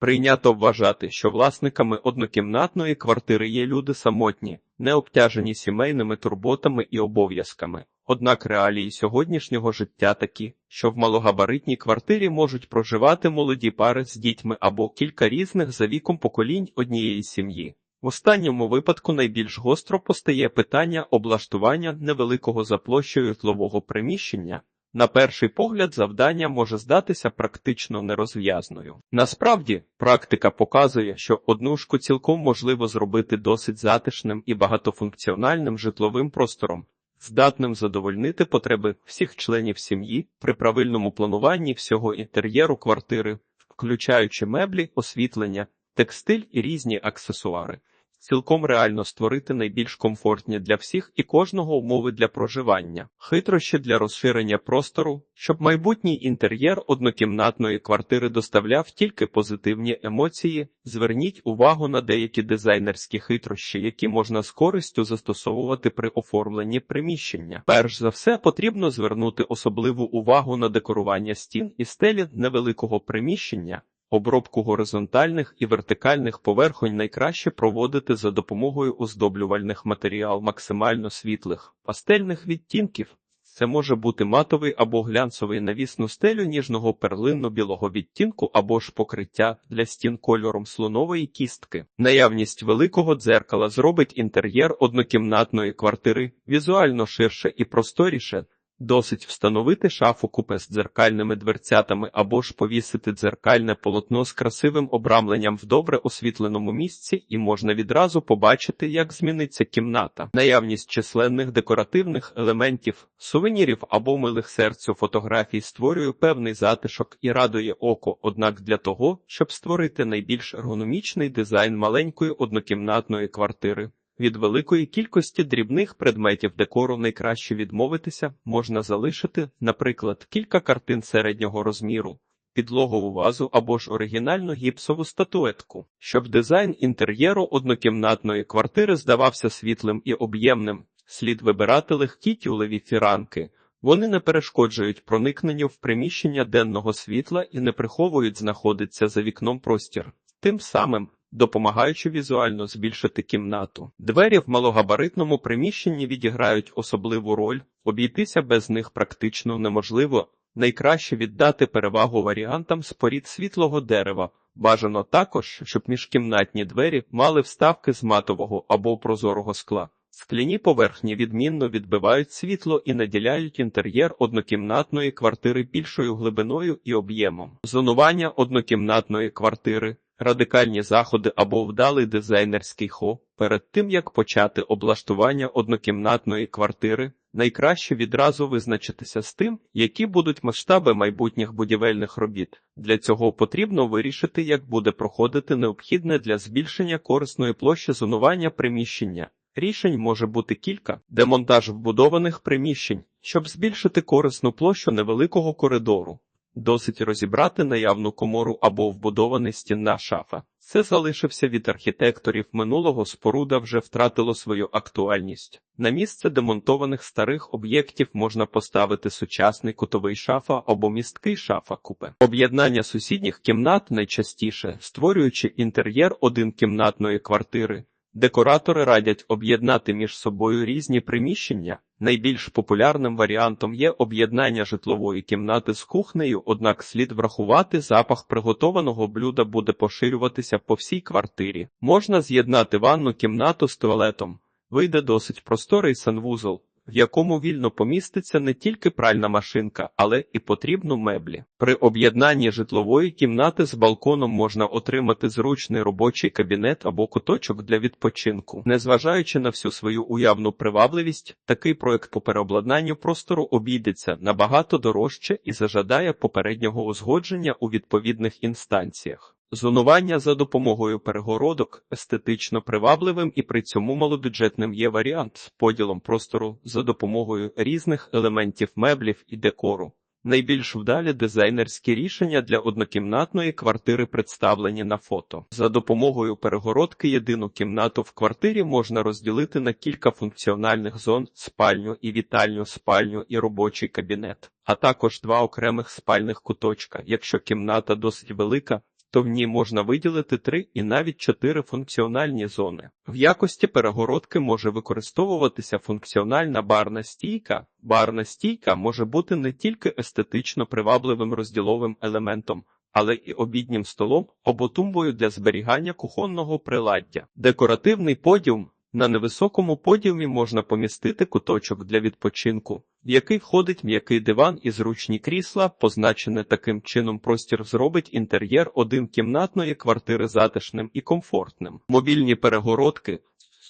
Прийнято вважати, що власниками однокімнатної квартири є люди самотні, не обтяжені сімейними турботами і обов'язками. Однак реалії сьогоднішнього життя такі, що в малогабаритній квартирі можуть проживати молоді пари з дітьми або кілька різних за віком поколінь однієї сім'ї. В останньому випадку найбільш гостро постає питання облаштування невеликого за площею житлового приміщення. На перший погляд, завдання може здатися практично нерозв'язною. Насправді, практика показує, що однушку цілком можливо зробити досить затишним і багатофункціональним житловим простором, здатним задовольнити потреби всіх членів сім'ї при правильному плануванні всього інтер'єру квартири, включаючи меблі, освітлення, текстиль і різні аксесуари. Цілком реально створити найбільш комфортні для всіх і кожного умови для проживання, хитрощі для розширення простору, щоб майбутній інтер'єр однокімнатної квартири доставляв тільки позитивні емоції. Зверніть увагу на деякі дизайнерські хитрощі, які можна з користю застосовувати при оформленні приміщення. Перш за все, потрібно звернути особливу увагу на декорування стін і стелі невеликого приміщення. Обробку горизонтальних і вертикальних поверхонь найкраще проводити за допомогою оздоблювальних матеріал максимально світлих, пастельних відтінків. Це може бути матовий або глянцевий навісну стелю ніжного перлинно-білого відтінку або ж покриття для стін кольором слонової кістки. Наявність великого дзеркала зробить інтер'єр однокімнатної квартири візуально ширше і просторіше. Досить встановити шафу купе з дзеркальними дверцятами або ж повісити дзеркальне полотно з красивим обрамленням в добре освітленому місці, і можна відразу побачити, як зміниться кімната. Наявність численних декоративних елементів, сувенірів або милих серцю фотографій створює певний затишок і радує око. Однак для того, щоб створити найбільш ергономічний дизайн маленької однокімнатної квартири. Від великої кількості дрібних предметів декору найкраще відмовитися можна залишити, наприклад, кілька картин середнього розміру, підлогову вазу або ж оригінальну гіпсову статуетку, щоб дизайн інтер'єру однокімнатної квартири здавався світлим і об'ємним, слід вибирати легкі тюлеві фіранки. Вони не перешкоджують проникненню в приміщення денного світла і не приховують знаходиться за вікном простір. Тим самим допомагаючи візуально збільшити кімнату. Двері в малогабаритному приміщенні відіграють особливу роль, обійтися без них практично неможливо. Найкраще віддати перевагу варіантам з світлого дерева. Бажано також, щоб міжкімнатні двері мали вставки з матового або прозорого скла. Скляні поверхні відмінно відбивають світло і наділяють інтер'єр однокімнатної квартири більшою глибиною і об'ємом. Зонування однокімнатної квартири радикальні заходи або вдалий дизайнерський хо. Перед тим як почати облаштування однокімнатної квартири, найкраще відразу визначитися з тим, які будуть масштаби майбутніх будівельних робіт. Для цього потрібно вирішити, як буде проходити необхідне для збільшення корисної площі зонування приміщення. Рішень може бути кілька: демонтаж вбудованих приміщень, щоб збільшити корисну площу невеликого коридору. Досить розібрати наявну комору або вбудований стінна шафа. Це залишився від архітекторів минулого споруда вже втратило свою актуальність. На місце демонтованих старих об'єктів можна поставити сучасний кутовий шафа або місткий шафа купе. Об'єднання сусідніх кімнат найчастіше, створюючи інтер'єр одинкімнатної квартири. Декоратори радять об'єднати між собою різні приміщення. Найбільш популярним варіантом є об'єднання житлової кімнати з кухнею, однак слід врахувати запах приготованого блюда буде поширюватися по всій квартирі. Можна з'єднати ванну кімнату з туалетом. Вийде досить просторий санвузол в якому вільно поміститься не тільки пральна машинка, але і потрібну меблі. При об'єднанні житлової кімнати з балконом можна отримати зручний робочий кабінет або куточок для відпочинку. Незважаючи на всю свою уявну привабливість, такий проект по переобладнанню простору обійдеться набагато дорожче і зажадає попереднього узгодження у відповідних інстанціях. Зонування за допомогою перегородок естетично привабливим і при цьому малобюджетним є варіант з поділом простору за допомогою різних елементів меблів і декору. Найбільш вдалі дизайнерські рішення для однокімнатної квартири представлені на фото. За допомогою перегородки єдину кімнату в квартирі можна розділити на кілька функціональних зон: спальню і вітальню, спальню і робочий кабінет, а також два окремих спальних куточка. Якщо кімната досить велика, то в ній можна виділити три і навіть чотири функціональні зони. В якості перегородки може використовуватися функціональна барна стійка. Барна стійка може бути не тільки естетично привабливим розділовим елементом, але і обіднім столом або тумбою для зберігання кухонного приладдя. Декоративний подіум на невисокому подіумі можна помістити куточок для відпочинку, в який входить м'який диван і зручні крісла, позначене таким чином простір зробить інтер'єр одинкімнатної квартири затишним і комфортним. Мобільні перегородки.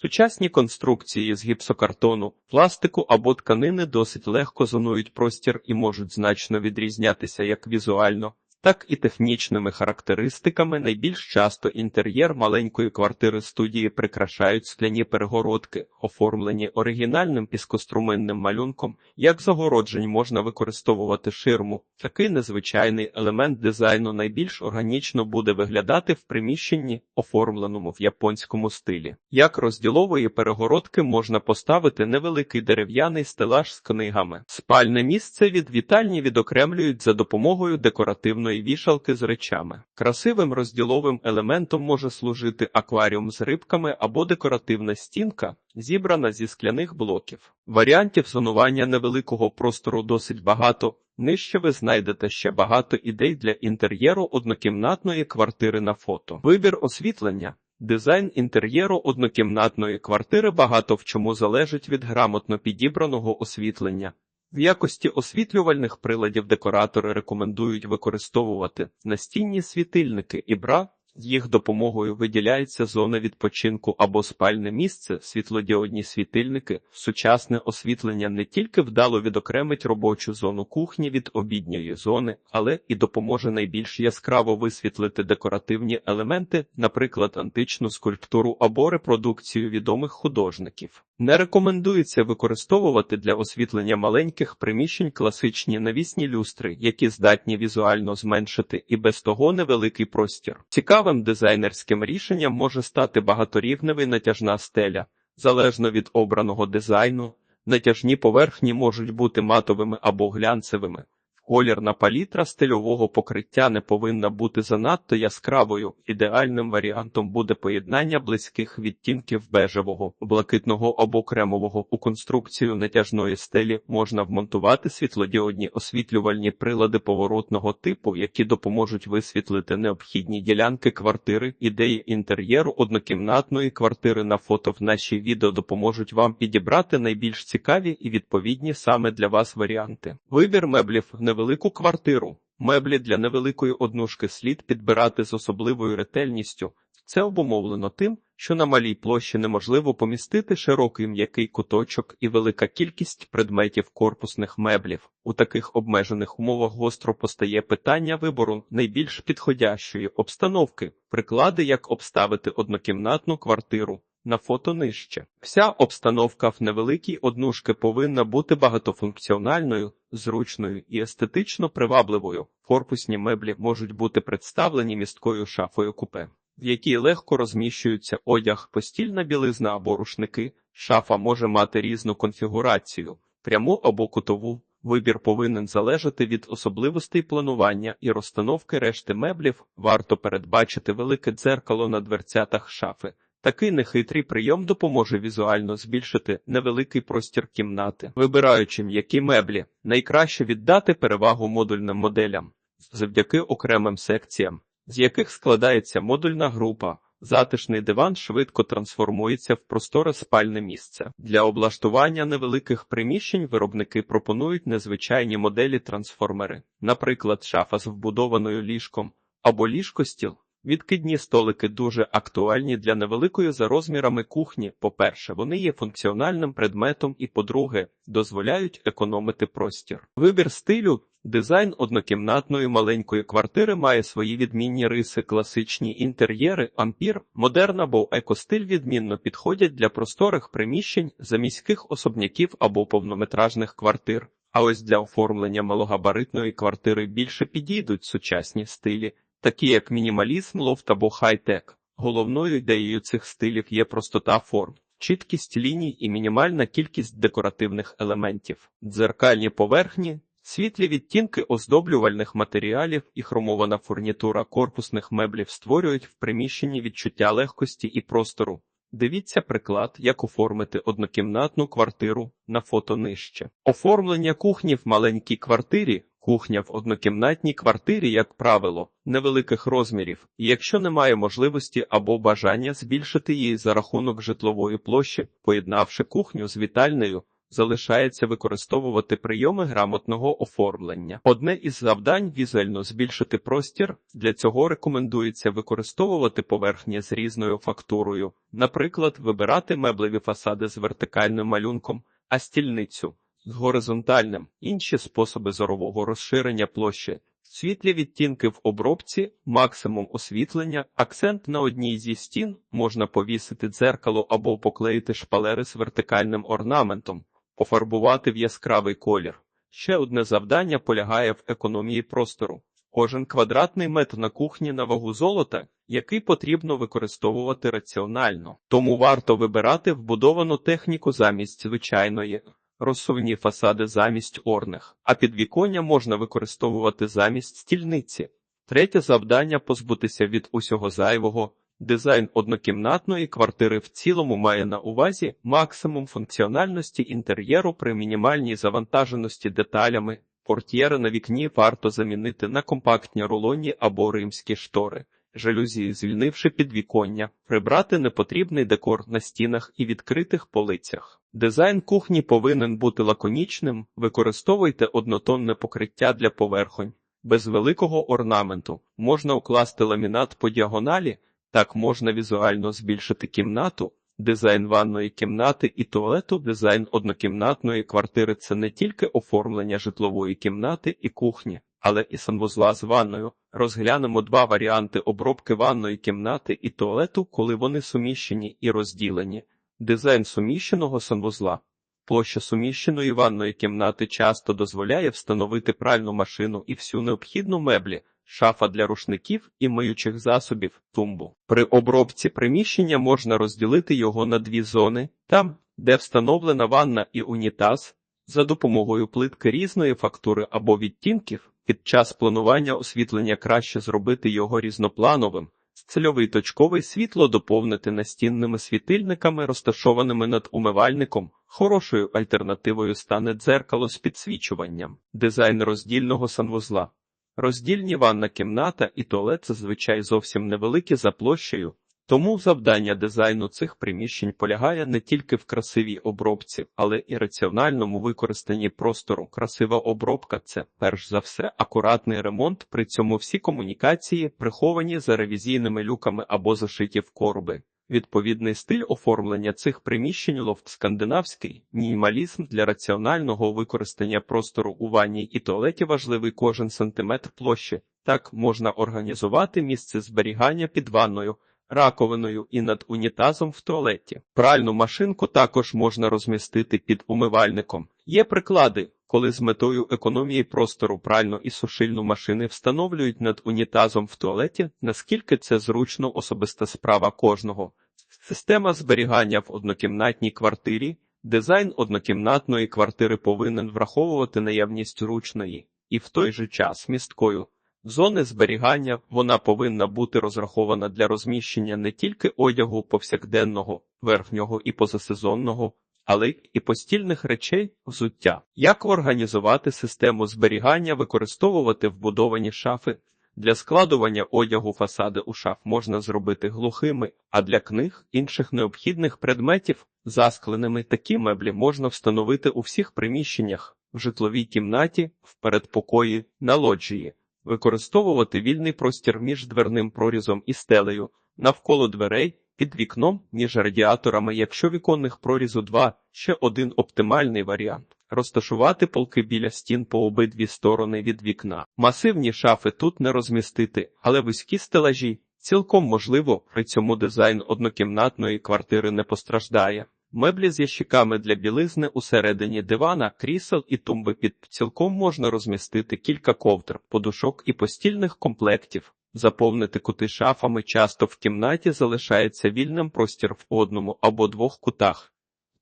Сучасні конструкції з гіпсокартону, пластику або тканини досить легко зонують простір і можуть значно відрізнятися як візуально, так і технічними характеристиками. Найбільш часто інтер'єр маленької квартири студії прикрашають скляні перегородки, оформлені оригінальним піскоструминним малюнком. Як загороджень можна використовувати ширму. Такий незвичайний елемент дизайну найбільш органічно буде виглядати в приміщенні, оформленому в японському стилі. Як розділової перегородки можна поставити невеликий дерев'яний стелаж з книгами. Спальне місце від вітальні відокремлюють за допомогою декоративної вішалки з речами. Красивим розділовим елементом може служити акваріум з рибками або декоративна стінка, зібрана зі скляних блоків. Варіантів зонування невеликого простору досить багато. Нижче ви знайдете ще багато ідей для інтер'єру однокімнатної квартири на фото. Вибір освітлення. Дизайн інтер'єру однокімнатної квартири багато в чому залежить від грамотно підібраного освітлення. В якості освітлювальних приладів декоратори рекомендують використовувати настінні світильники і бра. Їх допомогою виділяється зона відпочинку або спальне місце, світлодіодні світильники, сучасне освітлення не тільки вдало відокремить робочу зону кухні від обідньої зони, але і допоможе найбільш яскраво висвітлити декоративні елементи, наприклад, античну скульптуру або репродукцію відомих художників. Не рекомендується використовувати для освітлення маленьких приміщень класичні навісні люстри, які здатні візуально зменшити і без того невеликий простір. Цікавим дизайнерським рішенням може стати багаторівневий натяжна стеля, залежно від обраного дизайну. Натяжні поверхні можуть бути матовими або глянцевими. Колірна палітра стильового покриття не повинна бути занадто яскравою. Ідеальним варіантом буде поєднання близьких відтінків бежевого, блакитного або кремового. У конструкцію натяжної стелі можна вмонтувати світлодіодні освітлювальні прилади поворотного типу, які допоможуть висвітлити необхідні ділянки квартири. Ідеї інтер'єру однокімнатної квартири на фото в нашій відео допоможуть вам підібрати найбільш цікаві і відповідні саме для вас варіанти. Вибір меблів не невелику квартиру. Меблі для невеликої однушки слід підбирати з особливою ретельністю. Це обумовлено тим, що на малій площі неможливо помістити широкий м'який куточок і велика кількість предметів корпусних меблів. У таких обмежених умовах гостро постає питання вибору найбільш підходящої обстановки, приклади, як обставити однокімнатну квартиру. На фото нижче. Вся обстановка в невеликій однушки повинна бути багатофункціональною, зручною і естетично привабливою. Корпусні меблі можуть бути представлені місткою шафою купе, в якій легко розміщуються одяг, постільна білизна або рушники. Шафа може мати різну конфігурацію, пряму або кутову. Вибір повинен залежати від особливостей планування і розстановки решти меблів. Варто передбачити велике дзеркало на дверцятах шафи. Такий нехитрий прийом допоможе візуально збільшити невеликий простір кімнати, вибираючи м'які меблі, найкраще віддати перевагу модульним моделям завдяки окремим секціям, з яких складається модульна група. Затишний диван швидко трансформується в просторе спальне місце. Для облаштування невеликих приміщень виробники пропонують незвичайні моделі трансформери, наприклад, шафа з вбудованою ліжком або ліжкостіл. Відкидні столики дуже актуальні для невеликої за розмірами кухні. По-перше, вони є функціональним предметом, і, по-друге, дозволяють економити простір. Вибір стилю. Дизайн однокімнатної маленької квартири має свої відмінні риси, класичні інтер'єри, ампір, модерн або екостиль відмінно підходять для просторих приміщень, заміських особняків або повнометражних квартир. А ось для оформлення малогабаритної квартири більше підійдуть сучасні стилі такі як мінімалізм, лофт або хай-тек. Головною ідеєю цих стилів є простота форм, чіткість ліній і мінімальна кількість декоративних елементів, дзеркальні поверхні. Світлі відтінки оздоблювальних матеріалів і хромована фурнітура корпусних меблів створюють в приміщенні відчуття легкості і простору. Дивіться приклад, як оформити однокімнатну квартиру на фото нижче. Оформлення кухні в маленькій квартирі. Кухня в однокімнатній квартирі, як правило, невеликих розмірів, і якщо немає можливості або бажання збільшити її за рахунок житлової площі, поєднавши кухню з вітальнею, залишається використовувати прийоми грамотного оформлення. Одне із завдань візуально збільшити простір. Для цього рекомендується використовувати поверхні з різною фактурою, наприклад, вибирати меблеві фасади з вертикальним малюнком, а стільницю з горизонтальним, інші способи зорового розширення площі. Світлі відтінки в обробці, максимум освітлення, акцент на одній зі стін можна повісити дзеркало або поклеїти шпалери з вертикальним орнаментом, пофарбувати в яскравий колір. Ще одне завдання полягає в економії простору. Кожен квадратний метр на кухні на вагу золота, який потрібно використовувати раціонально. Тому варто вибирати вбудовану техніку замість звичайної, розсувні фасади замість орних, а підвіконня можна використовувати замість стільниці. Третє завдання позбутися від усього зайвого. Дизайн однокімнатної квартири в цілому має на увазі максимум функціональності інтер'єру при мінімальній завантаженості деталями. Портьєри на вікні варто замінити на компактні рулонні або римські штори, жалюзі, звільнивши підвіконня, прибрати непотрібний декор на стінах і відкритих полицях. Дизайн кухні повинен бути лаконічним, використовуйте однотонне покриття для поверхонь. Без великого орнаменту можна укласти ламінат по діагоналі, так можна візуально збільшити кімнату. Дизайн ванної кімнати і туалету, дизайн однокімнатної квартири це не тільки оформлення житлової кімнати і кухні, але і санвузла з ванною. Розглянемо два варіанти обробки ванної кімнати і туалету, коли вони суміщені і розділені. Дизайн суміщеного санвузла. Площа суміщеної ванної кімнати часто дозволяє встановити пральну машину і всю необхідну меблі, шафа для рушників і миючих засобів, тумбу. При обробці приміщення можна розділити його на дві зони, там, де встановлена ванна і унітаз, за допомогою плитки різної фактури або відтінків, під час планування освітлення краще зробити його різноплановим. Цільовий точковий світло доповнити настінними світильниками, розташованими над умивальником. Хорошою альтернативою стане дзеркало з підсвічуванням, дизайн роздільного санвузла. Роздільні ванна кімната і туалет зазвичай зовсім невеликі за площею, тому завдання дизайну цих приміщень полягає не тільки в красивій обробці, але і раціональному використанні простору. Красива обробка це, перш за все, акуратний ремонт, при цьому всі комунікації приховані за ревізійними люками або зашиті в короби. Відповідний стиль оформлення цих приміщень лофт скандинавський, мінімалізм для раціонального використання простору у ванні і туалеті важливий кожен сантиметр площі. Так можна організувати місце зберігання під ванною, раковиною і над унітазом в туалеті. Пральну машинку також можна розмістити під умивальником. Є приклади, коли з метою економії простору пральну і сушильну машини встановлюють над унітазом в туалеті, наскільки це зручно особиста справа кожного. Система зберігання в однокімнатній квартирі. Дизайн однокімнатної квартири повинен враховувати наявність ручної і в той же час місткою. Зони зберігання вона повинна бути розрахована для розміщення не тільки одягу повсякденного, верхнього і позасезонного, але і постільних речей взуття. Як організувати систему зберігання, використовувати вбудовані шафи? Для складування одягу фасади у шаф можна зробити глухими, а для книг інших необхідних предметів заскленими такі меблі можна встановити у всіх приміщеннях в житловій кімнаті, в передпокої, на лоджії використовувати вільний простір між дверним прорізом і стелею, навколо дверей, під вікном, між радіаторами, якщо віконних прорізу два, ще один оптимальний варіант. Розташувати полки біля стін по обидві сторони від вікна. Масивні шафи тут не розмістити, але вузькі стелажі цілком можливо, при цьому дизайн однокімнатної квартири не постраждає. Меблі з ящиками для білизни усередині дивана, крісел і тумби під цілком можна розмістити кілька ковдр, подушок і постільних комплектів. Заповнити кути шафами часто в кімнаті залишається вільним простір в одному або двох кутах.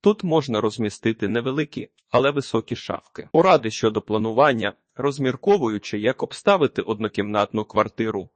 Тут можна розмістити невеликі, але високі шафки. Поради щодо планування, розмірковуючи, як обставити однокімнатну квартиру.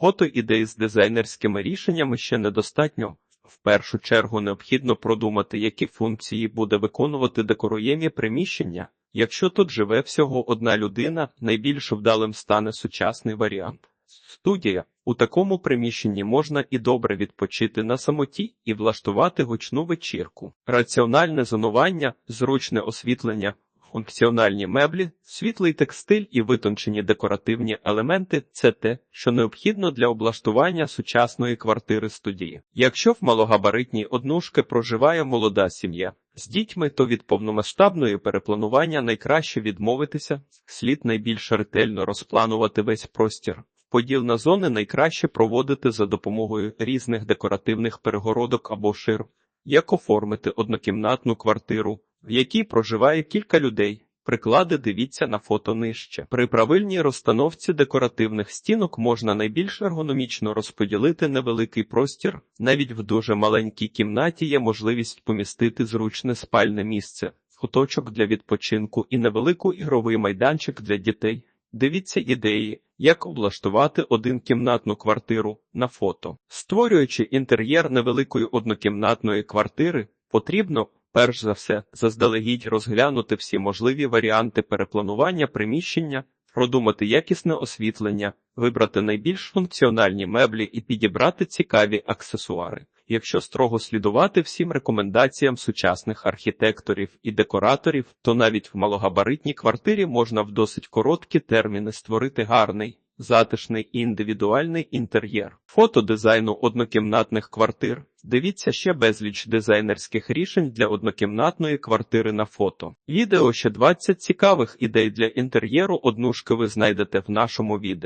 Фото ідей з дизайнерськими рішеннями ще недостатньо. В першу чергу необхідно продумати, які функції буде виконувати декоруємі приміщення. Якщо тут живе всього одна людина, найбільш вдалим стане сучасний варіант. Студія у такому приміщенні можна і добре відпочити на самоті і влаштувати гучну вечірку. Раціональне зонування, зручне освітлення, функціональні меблі, світлий текстиль і витончені декоративні елементи це те, що необхідно для облаштування сучасної квартири студії. Якщо в малогабаритній однушки проживає молода сім'я з дітьми, то від повномасштабної перепланування найкраще відмовитися, слід найбільш ретельно розпланувати весь простір. Поділ на зони найкраще проводити за допомогою різних декоративних перегородок або ширм. Як оформити однокімнатну квартиру, в якій проживає кілька людей? Приклади дивіться на фото нижче. При правильній розстановці декоративних стінок можна найбільш ергономічно розподілити невеликий простір. Навіть в дуже маленькій кімнаті є можливість помістити зручне спальне місце, куточок для відпочинку і невелику ігровий майданчик для дітей. Дивіться ідеї, як облаштувати одинкімнатну квартиру на фото. Створюючи інтер'єр невеликої однокімнатної квартири, потрібно, перш за все, заздалегідь розглянути всі можливі варіанти перепланування приміщення, продумати якісне освітлення, вибрати найбільш функціональні меблі і підібрати цікаві аксесуари. Якщо строго слідувати всім рекомендаціям сучасних архітекторів і декораторів, то навіть в малогабаритній квартирі можна в досить короткі терміни створити гарний, затишний і індивідуальний інтер'єр. Фото дизайну однокімнатних квартир. Дивіться ще безліч дизайнерських рішень для однокімнатної квартири на фото. Відео ще 20 цікавих ідей для інтер'єру однушки ви знайдете в нашому відео.